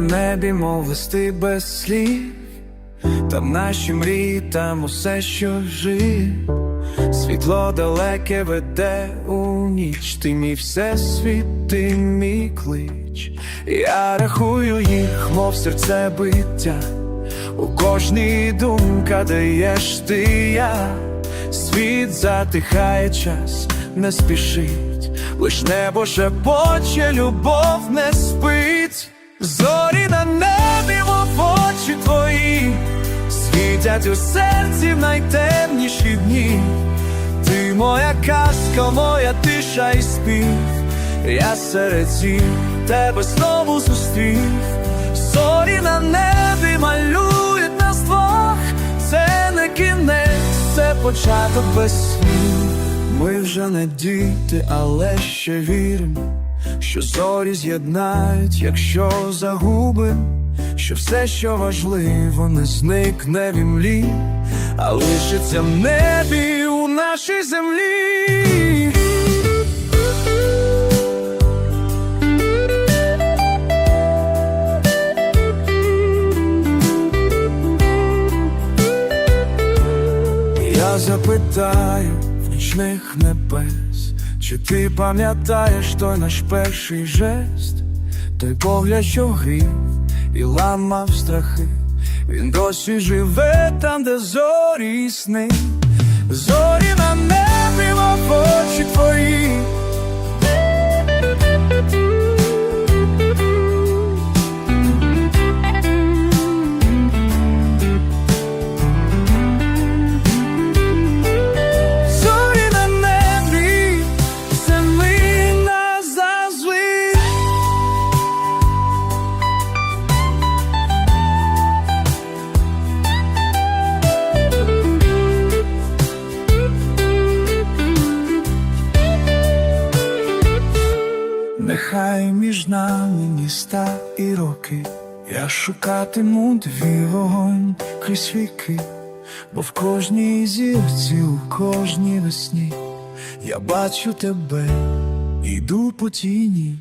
на небі, мов листи без слів, там наші мрії, там усе, що жив. Світло далеке веде у ніч, ти мій всесвіт, ти мій клич. Я рахую їх, мов серце биття. У кожній думка даєш ти я, світ затихає час, не спішить, лиш небо шепоче, любов не спить, зорі на небі, мов очі твої, світять у серці в найтемніші дні. Ти моя казка, моя тиша і спів, я серед зір тебе знову зустрів, зорі на небі малюють нас двох, це не кінець, це початок без слів. Ми вже не діти, але ще віримо, що зорі з'єднають, якщо загубим, що все, що важливо, не зникне в імлі, а лишиться в небі у нашій землі. Я запитаю нічних небес, чи ти пам'ятаєш той наш перший жест, той погляд, що грів і ламав страхи. Він досі живе там, де зорі сни, зорі Нехай між нами міста і роки, я шукатиму дві вогонь крізь віки, бо в кожній зірці, у кожній весні я бачу тебе, іду по тіні,